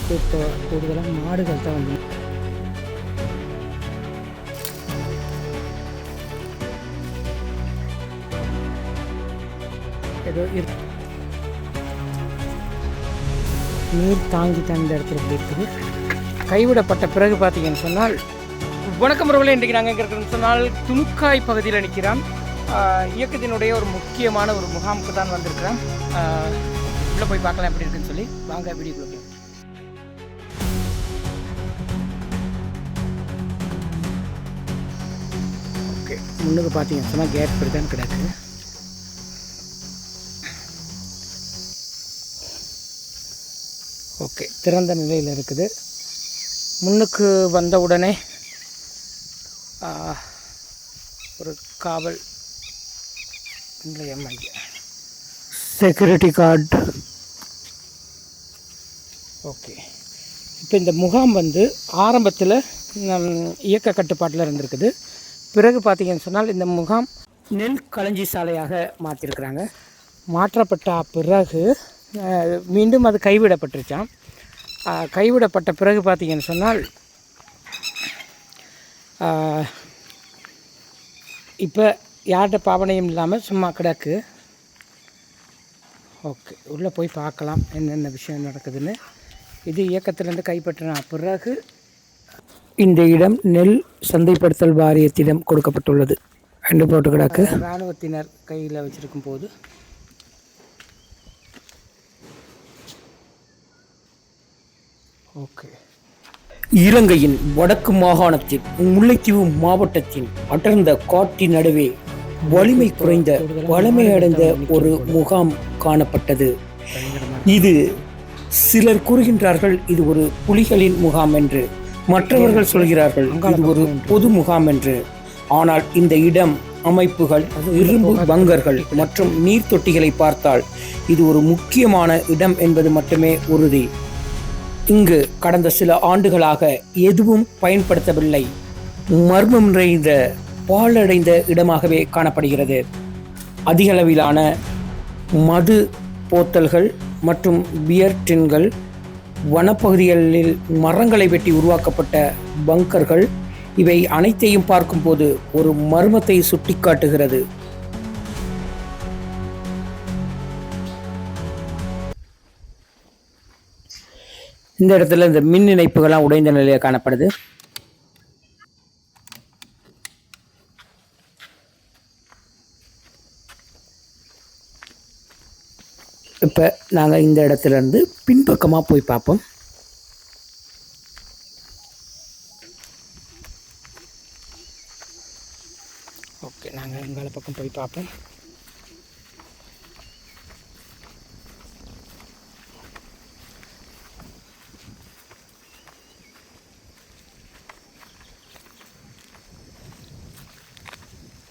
அளவுக்கு இப்போ கூடுதலாக மாடுகள் தான் வந்து. ஏதோ இரு நீர் தாங்கி தான் இந்த இடத்துல இப்படி இருக்குது. கைவிடப்பட்ட பிறகு பார்த்தீங்கன்னு சொன்னால் வணக்கம் உறவுகளே இன்றைக்கு நாங்கள் எங்கே இருக்கிறோம்னு சொன்னால் துணுக்காய் பகுதியில் நிற்கிறான் இயக்கத்தினுடைய ஒரு முக்கியமான ஒரு முகாமுக்கு தான் வந்திருக்கிறான் உள்ளே போய் பார்க்கலாம் எப்படி இருக்குன்னு சொல்லி. வாங்க வீடியோக்குள்ள முன்னுக்கு பார்த்தீங்க சொன்னால் கேப் இப்படி தான் கிடக்கு. ஓகே திறந்த நிலையில் இருக்குது. முன்னுக்கு வந்த உடனே ஒரு காவல் நிலையம் செக்யூரிட்டி கார்டு ஓகே இப்போ இந்த முகாம் வந்து ஆரம்பத்தில் நம் இயக்க கட்டுப்பாட்டில் இருந்திருக்குது. பிறகு பார்த்தீங்கன்னு சொன்னால் இந்த முகாம் நெல் களஞ்சி சாலையாக மாற்றிருக்கிறாங்க மாற்றப்பட்ட பிறகு மீண்டும் அது கைவிடப்பட்டுருச்சாம் அஹ், கைவிடப்பட்ட பிறகு பார்த்தீங்கன்னு சொன்னால் இப்போ யார்கிட்ட பாவனையும் இல்லாமல் சும்மா கிடக்கு. ஓகே உள்ளே போய் பார்க்கலாம் என்னென்ன விஷயம் நடக்குதுன்னு. இது இயக்கத்திலேருந்து கைப்பற்றின பிறகு இந்த இடம் நெல் சந்தைப்படுத்தல் வாரியத்திடம் கொடுக்கப்பட்டுள்ளது. ரெண்டு போட்டு கிடக்கு. இராணுவத்தினர் கையில் வச்சிருக்கும் போது. ஓகே. இலங்கையின் வடக்கு மாகாணத்தில் முல்லைத்தீவு மாவட்டத்தின் அடர்ந்த காட்டின் நடுவே வலிமை குறைந்த வலிமையடைந்த ஒரு முகாம் காணப்பட்டது. இது சிலர் கூறுகின்றார்கள் இது ஒரு புலிகளின் முகாம் என்று. மற்றவர்கள் சொல்கிறார்கள் இது ஒரு பொது முகாம் என்று. ஆனால் இந்த இடம் அமைப்புகள் இரும்பு பங்கர்கள் மற்றும் நீர் தொட்டிகளை பார்த்தால் இது ஒரு முக்கியமான இடம் என்பது மட்டுமே உறுதி. இங்கு கடந்த சில ஆண்டுகளாக எதுவும் பயன்படுத்தவில்லை. மர்மம் நிறைந்த பாழடைந்த இடமாகவே காணப்படுகிறது. அதிகளவிலான மது போத்தல்கள் மற்றும் பியர் டின்கள் வனப்பகுதிகளில் மரங்களை வெட்டி உருவாக்கப்பட்ட பங்கர்கள் இவை அனைத்தையும் பார்க்கும்போது ஒரு மர்மத்தை சுட்டிக்காட்டுகிறது. இந்த இடத்துல இந்த மின் இணைப்புகள்லாம் உடைந்த நிலையில் காணப்படுது. இப்போ நாங்கள் இந்த இடத்துல இருந்து பின்பக்கமாக போய் பார்ப்போம். ஓகே நாங்கள் எங்கால பக்கம் போய் பார்ப்போம்.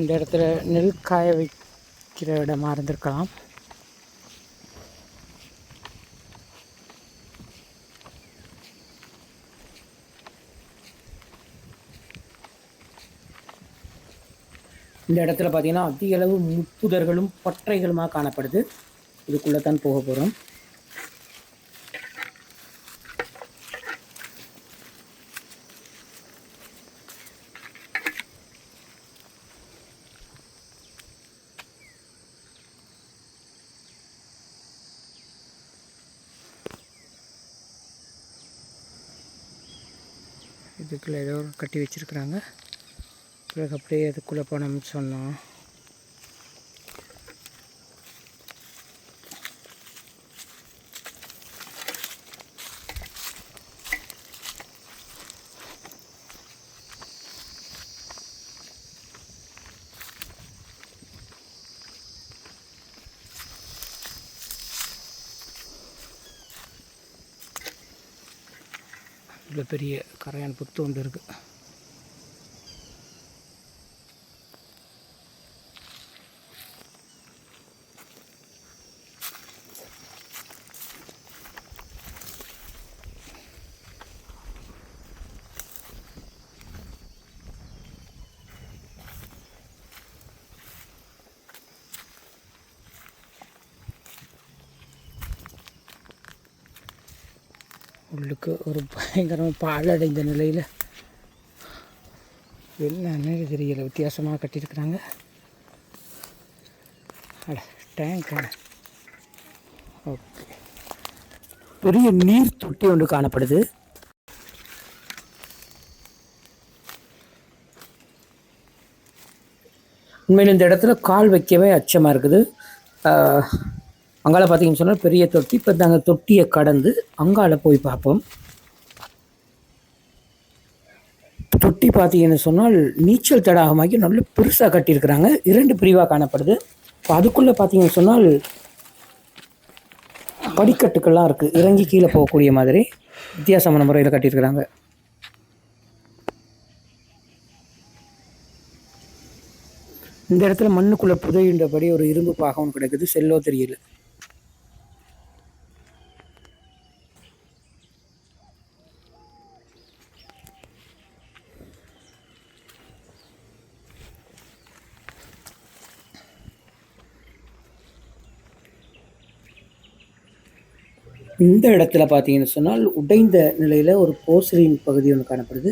இந்த இடத்துல நெல் காய வைக்கிற இடமா இருந்திருக்கலாம். இந்த இடத்துல பார்த்தீங்கன்னா அதிக அளவு முட்புதர்களும் பற்றைகளுமாக காணப்படுது. இதுக்குள்ளே தான் போக போகிறோம் இதுக்குள்ளே ஏதோ கட்டி வச்சுருக்குறாங்க. பிறகு அப்படியே அதுக்குள்ளே போனோம்னு சொன்னோம். இவ்வளோ பெரிய கரையான் புத்து ஒன்று இருக்குது உள்ளுக்கு ஒரு பயங்கரமாக பாழடைந்த நிலையில் என்னன்னு தெரியல வித்தியாசமாக கட்டியிருக்கிறாங்க. அட டேங்க் ஓகே பெரிய நீர் தொட்டி ஒன்று காணப்படுது. உண்மையில் இந்த இடத்துல கால் வைக்கவே அச்சமாக இருக்குது. அங்கால பார்த்தீங்கன்னு சொன்னால் பெரிய தொட்டி இப்போ நாங்கள் தொட்டியை கடந்து அங்கால போய் பார்ப்போம். தொட்டி பார்த்தீங்கன்னு சொன்னால் நீச்சல் தடாகமாகி நல்ல பெருசாக கட்டியிருக்கிறாங்க. இரண்டு பிரிவாக காணப்படுது. இப்போ அதுக்குள்ளே பார்த்தீங்கன்னு சொன்னால் படிக்கட்டுக்கள்லாம் இருக்குது இறங்கி கீழே போகக்கூடிய மாதிரி வித்தியாசமான முறையில் கட்டியிருக்கிறாங்க. இந்த இடத்துல மண்ணுக்குள்ளே புதையுண்டபடி ஒரு இரும்பு பாகம் கிடைக்குது. செல்லோ தெரியல. இந்த இடத்துல பார்த்தீங்கன்னு சொன்னால் உடைந்த நிலையில் ஒரு போசரின் பகுதி ஒன்று காணப்படுது.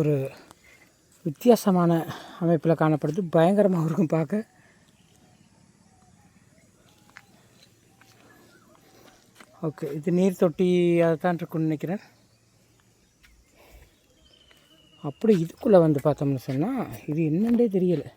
ஒரு வித்தியாசமான அமைப்பில் காணப்படுது. பயங்கரமாக இருக்கும் பார்க்க. ஓகே இது நீர் தொட்டி தான் இருக்குன்னு நினைக்கிறேன். அப்படி இதுக்குள்ளே வந்து பார்த்தோம்னு சொன்னால் இது என்னன்றே தெரியலை.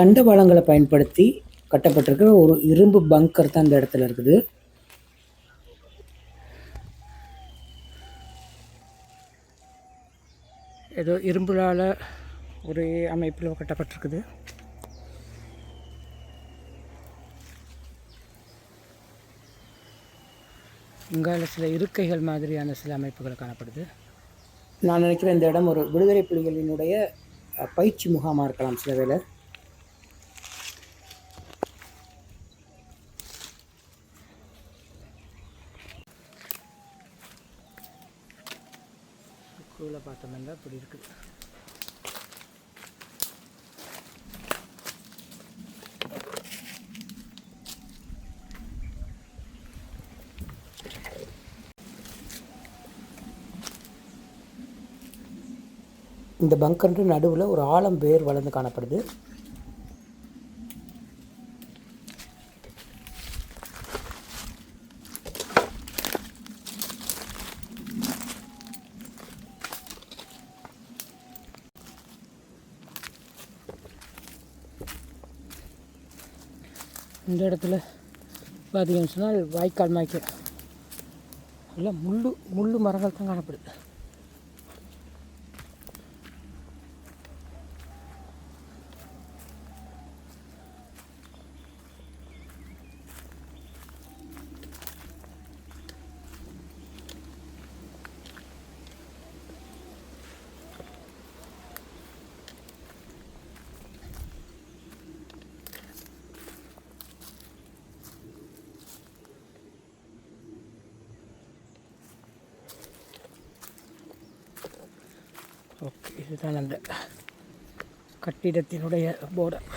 தண்டவாளங்களை பயன்படுத்தி கட்டப்பட்டிருக்கிற ஒரு இரும்பு பங்கர் தான் இந்த இடத்துல இருக்குது. ஏதோ இரும்புலால் ஒரே அமைப்பில் கட்டப்பட்டிருக்குது. இங்கால சில இருக்கைகள் மாதிரியான சில அமைப்புகள் காணப்படுது. நான் நினைக்கிறேன் இந்த இடம் ஒரு விடுதலை புலிகளினுடைய பயிற்சி முகாமாக இருக்கலாம் சில வேளை. உள்ளே பார்த்தோம்னா இப்படி இருக்குது இந்த பங்கருக்கு நடுவில் ஒரு ஆழம் வேர் வளர்ந்து காணப்படுது. இந்த இடத்துல பார்த்தீங்கன்னு சொன்னால் வாய்க்கால் மாய்க்க எல்லாம் முள்ளு முள்ளு மரங்கள் தான் காணப்படுது ஓகே இதுதான் அந்த கட்டிடத்தினுடைய போர்டர்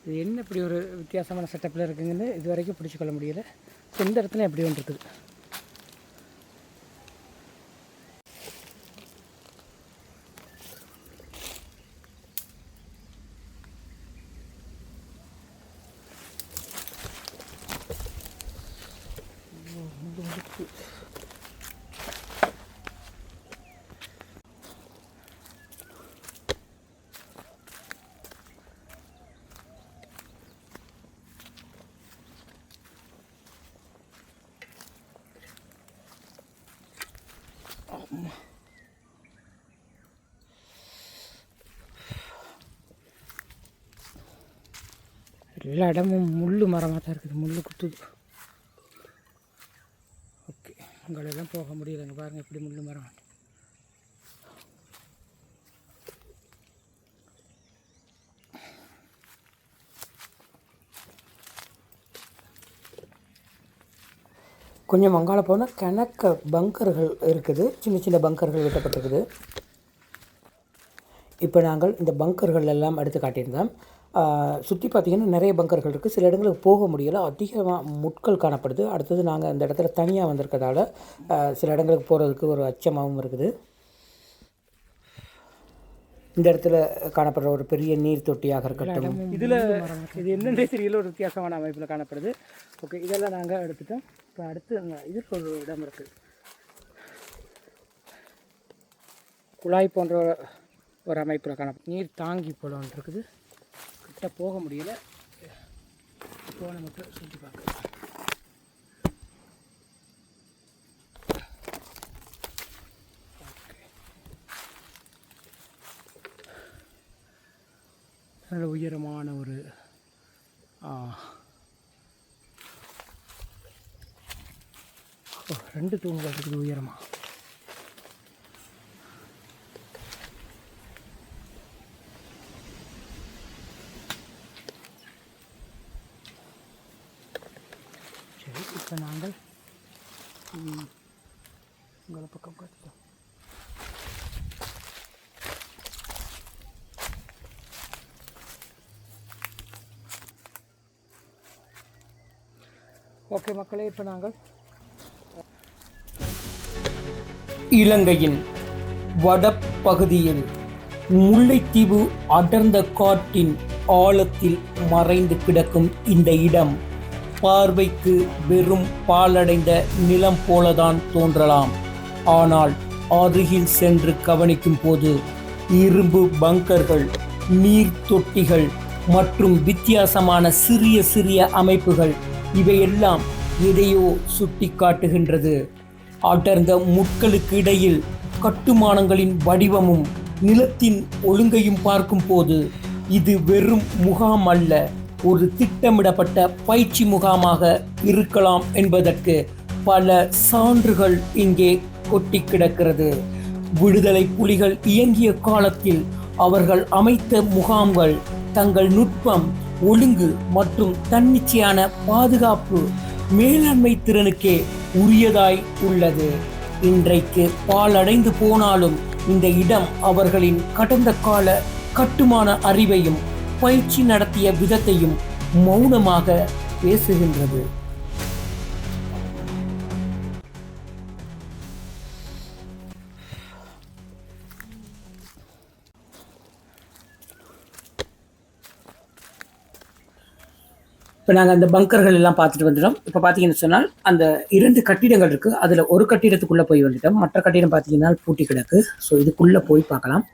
இது என்ன இப்படி ஒரு வித்தியாசமான செட்டப்பில் இருக்குங்கன்னு இது வரைக்கும் பிடிச்சி கொள்ள முடியல. இந்த இடத்துல எப்படி ஒன்று இருக்குது எல்லா இடமும் முள் மரமாக தான் இருக்குது. முள் குத்துது ஓகே உங்களெல்லாம் போக முடியலைங்க. பாருங்கள் எப்படி முள் மரம். கொஞ்சம் மங்கால போனால் கணக்க பங்கர்கள் இருக்குது. சின்ன சின்ன பங்கர்கள் வெட்டப்பட்டிருக்குது. இப்போ நாங்கள் இந்த பங்கர்கள் எல்லாம் எடுத்து காட்டியிருந்தோம். சுற்றி பார்த்தீங்கன்னா நிறைய பங்கர்கள் இருக்குது சில இடங்களுக்கு போக முடியலை. அதிகமாக முட்கள் காணப்படுது. அடுத்தது நாங்கள் அந்த இடத்துல தனியாக வந்திருக்கதால சில இடங்களுக்கு போகிறதுக்கு ஒரு அச்சமாகவும் இருக்குது. இந்த இடத்துல காணப்படுற ஒரு பெரிய நீர் தொட்டியாக இருக்கட்டும். இதில் இது என்னென்ன தெரியல. ஒரு வித்தியாசமான அமைப்பில் காணப்படுது. ஓகே இதெல்லாம் நாங்கள் எடுத்துட்டோம். இப்போ அடுத்து அங்கே இதுக்கு ஒரு இடம் இருக்குது குழாய் போன்ற ஒரு அமைப்பில் காணப்படும் நீர் தாங்கி போல ஒன்று இருக்குது. கிட்ட போக முடியல. போன மட்டும் சுற்றி பார்க்கலாம். நல்ல உயரமான ஒரு ரெண்டு தூண்கள் இருக்குது உயரமா. சரி இப்போ நாங்கள் உங்களை பக்கம் பார்த்துட்டோம் ஓகே மக்களே இப்போ நாங்கள் இலங்கையின் வடபகுதியில் முல்லைத்தீவு அடர்ந்த காட்டின் ஆழத்தில் மறைந்து கிடக்கும் இந்த இடம் பார்வைக்கு வெறும் பாலடைந்த நிலம் போலதான் தோன்றலாம். ஆனால் அருகில் சென்று கவனிக்கும் போது இரும்பு பங்கர்கள் நீர் தொட்டிகள் மற்றும் வித்தியாசமான சிறிய சிறிய அமைப்புகள் இவையெல்லாம் எதையோ சுட்டிக்காட்டுகின்றது. அடர்ந்த முட்களுக்கு இடையில் கட்டுமானங்களின் வடிவமும் நிலத்தின் ஒழுங்கையும் பார்க்கும்போது இது வெறும் முகாம் அல்ல ஒரு திட்டமிடப்பட்ட பயிற்சி முகாமாக இருக்கலாம் என்பதற்கு பல சான்றுகள் இங்கே கொட்டி கிடக்கிறது. விடுதலை புலிகள் இயங்கிய காலத்தில் அவர்கள் அமைத்த முகாம்கள் தங்கள் நுட்பம் ஒழுங்கு மற்றும் தன்னிச்சையான பாதுகாப்பு மேலாண்மை திறனுக்கே உரியதாய் உள்ளது. இன்றைக்கு பாலடைந்து போனாலும் இந்த இடம் அவர்களின் கடந்த கால கட்டுமான அறிவையும் பயிற்சி நடத்திய விதத்தையும் மௌனமாக பேசுகின்றது. இப்போ நாங்கள் அந்த பங்கர்கள் எல்லாம் பார்த்துட்டு வந்துட்டோம். இப்போ பார்த்தீங்கன்னு சொன்னால் அந்த இரண்டு கட்டிடங்கள் இருக்குது அதில் ஒரு கட்டிடத்துக்குள்ளே போய் வந்துட்டோம். மற்ற கட்டிடம் பார்த்தீங்கன்னா பூட்டி கிடக்கு. ஸோ இதுக்குள்ளே போய் பார்க்கலாம்.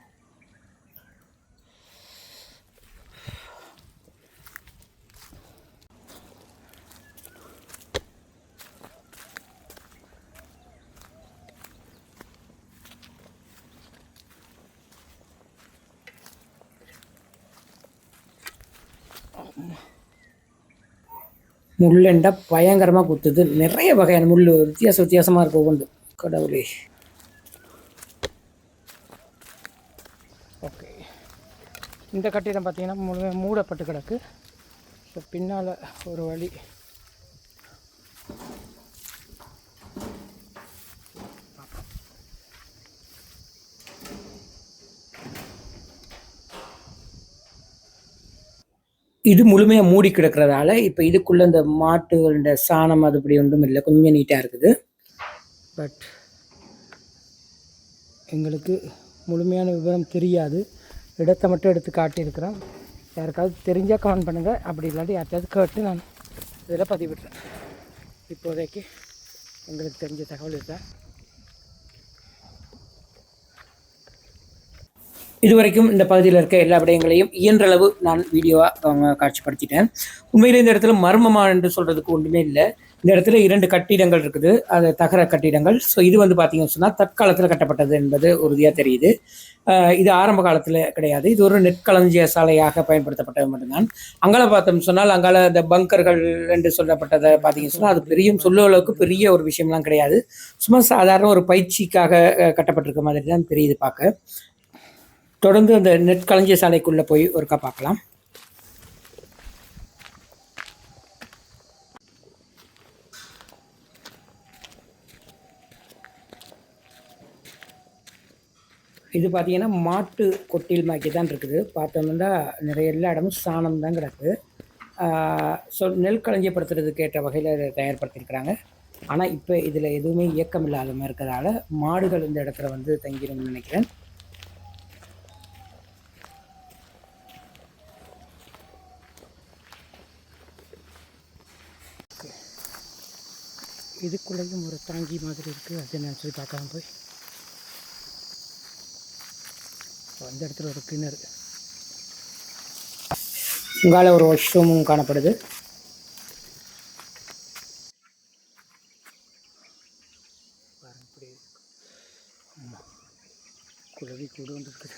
முள்ளெண்டா பயங்கரமாக குத்துது. நிறைய வகையான முள் வித்தியாச வித்தியாசமாக இருக்கும் உண்டு கடவுளே. ஓகே. இந்த கட்டிடம் பார்த்தீங்கன்னா முழு மூடப்பட்டு கிடக்கு. ஸோ பின்னால் ஒரு வழி. இது முழுமையாக மூடி கிடக்கிறதால இப்போ இதுக்குள்ளே இந்த மாட்டுகளோட சாணம் அது இப்படி ஒன்றும் இல்லை. கொஞ்சம் நீட்டாக இருக்குது. பட் எங்களுக்கு முழுமையான விவரம் தெரியாது. இடத்தை மட்டும் எடுத்து காட்டியிருக்கிறேன் யாருக்காவது தெரிஞ்சால் கமெண்ட் பண்ணுங்கள் அப்படி இல்லாட்டி யார்ட்டாவது கேட்டு நான் இதில் பதிவிடுறேன். இப்போதைக்கு எங்களுக்கு தெரிஞ்ச தகவல் இதுதான். இதுவரைக்கும் இந்த பகுதியில் இருக்க எல்லா விடயங்களையும் இயன்றளவு நான் வீடியோவாக காட்சிப்படுத்திட்டேன். உண்மையிலே இந்த இடத்துல மர்மமா என்று சொல்கிறதுக்கு ஒன்றுமே இல்லை. இந்த இடத்துல இரண்டு கட்டிடங்கள் இருக்குது. அது தகர கட்டிடங்கள். ஸோ இது வந்து பார்த்தீங்கன்னு சொன்னால் தற்காலத்தில் கட்டப்பட்டது என்பது உறுதியாக தெரியுது. இது ஆரம்ப காலத்தில் கிடையாது. இது ஒரு நெற்களஞ்சிய சாலையாக பயன்படுத்தப்பட்டது மட்டும்தான். அங்கால பார்த்தோம்னு சொன்னால் அங்கால இந்த பங்கர்கள் என்று சொல்லப்பட்டதை பார்த்தீங்கன்னு சொன்னால் அது பெரிய சொல்ல அளவுக்கு பெரிய ஒரு விஷயம்லாம் கிடையாது. சும்மா சாதாரண ஒரு பயிற்சிக்காக கட்டப்பட்டிருக்க மாதிரி தான் தெரியுது பார்க்க. தொடர்ந்து அந்த நெற்களஞ்சிய சாலைக்குள்ளே போய் ஒருக்கா பார்க்கலாம். இது பார்த்தீங்கன்னா மாட்டு கொட்டில் மாக்கி தான் இருக்குது. பார்த்தோம்னா நிறைய எல்லா இடமும் சாணம் தான் கிடக்கு. ஸோ நெல் களஞ்சியப்படுத்துறதுக்கு ஏற்ற வகையில் இதை தயார்படுத்தியிருக்கிறாங்க. ஆனால் இப்போ இதில் எதுவுமே இயக்கம் இல்லாத மாதிரி இருக்கிறதால மாடுகள் இந்த இடத்துல வந்து தங்கிரும்னு நினைக்கிறேன். இதுக்குள்ளேயும் ஒரு தாங்கி மாதிரி இருக்குது அது என்னன்னு சொல்லி பார்க்கலாம் போய். அந்த இடத்துல ஒரு கிணறு. இங்கால ஒரு வாஷ்ரூமும் காணப்படுது. குழவி கூட வந்துருக்குது.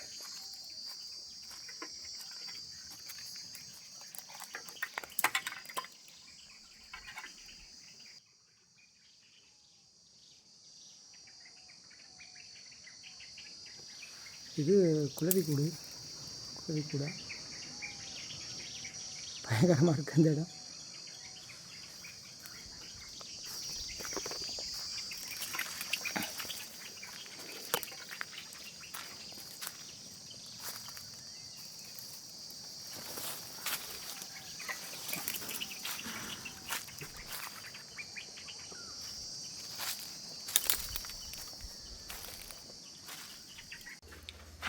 குழவி கூடு. குழவி கூட. பயங்கரமாக இருக்குது அந்த இடம்.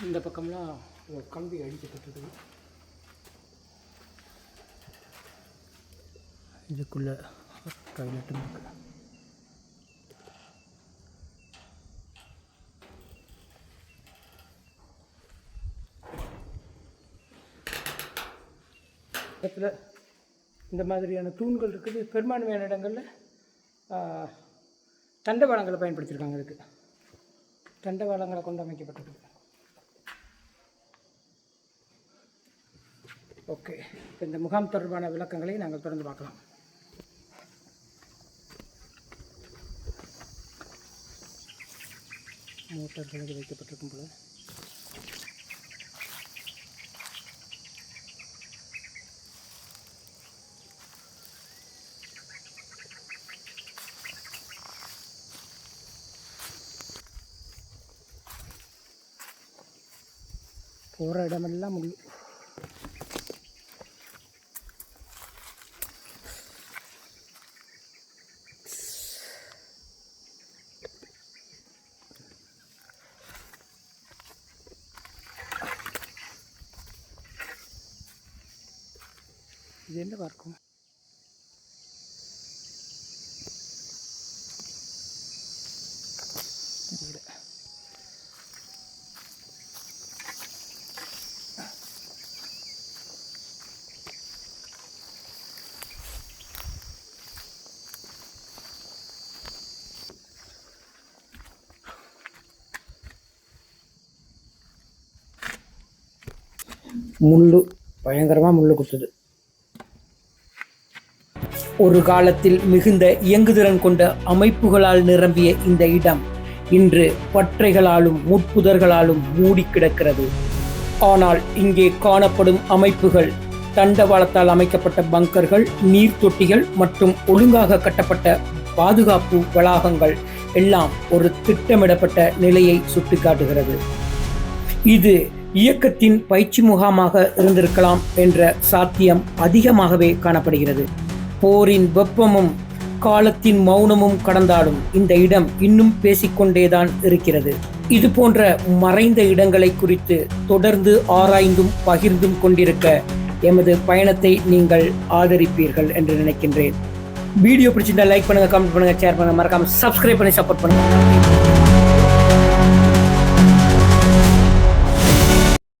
இந்த பக்கம்லாம் ஒரு கம்பி அடிக்கப்பட்டது. இதுக்குள்ளே டாய்லெட்டும் இருக்கு. இடத்துல இந்த மாதிரியான தூண்கள் இருக்குது. பெரும்பான்மையான இடங்களில் தண்டவாளங்களை பயன்படுத்தியிருக்காங்க இதுக்கு தண்டவாளங்களை கொண்டு அமைக்கப்பட்டிருக்கு. ஓகே. இப்போ இந்த முகாம் தொடர்பான விளக்கங்களை நாங்கள் தொடர்ந்து பார்க்கலாம். மோட்டார் இங்கே வைக்கப்பட்டிருக்கும் போல. போகிற இடமெல்லாம் முடியும் இது என்ன பார்க்கும் தெரியல. முள்ளு பயங்கரமாக முள்ளு குத்துது. ஒரு காலத்தில் மிகுந்த இயங்குதிறன் கொண்ட அமைப்புகளால் நிரம்பிய இந்த இடம் இன்று பற்றைகளாலும் முட்புதர்களாலும் மூடி கிடக்கிறது. ஆனால் இங்கே காணப்படும் அமைப்புகள் தண்டவாளத்தால் அமைக்கப்பட்ட பங்கர்கள் நீர் தொட்டிகள் மற்றும் ஒழுங்காக கட்டப்பட்ட பாதுகாப்பு வளாகங்கள் எல்லாம் ஒரு திட்டமிடப்பட்ட நிலையை சுட்டிக்காட்டுகிறது. இது இயக்கத்தின் பயிற்சி முகாமாக இருந்திருக்கலாம் என்ற சாத்தியம் அதிகமாகவே காணப்படுகிறது. போரின் வெப்பமும் காலத்தின் மௌனமும் கடந்தாலும் இந்த இடம் இன்னும் பேசிக்கொண்டேதான் இருக்கிறது. இது போன்ற மறைந்த இடங்களை குறித்து தொடர்ந்து ஆராய்ந்தும் பகிர்ந்தும் கொண்டிருக்க எமது பயணத்தை நீங்கள் ஆதரிப்பீர்கள் என்று நினைக்கின்றேன். வீடியோ பிடிச்சிருந்தா லைக் பண்ணுங்க கமெண்ட் பண்ணுங்க ஷேர் பண்ணுங்க. மறக்காம சப்ஸ்கிரைப் பண்ணி சப்போர்ட் பண்ணுங்க.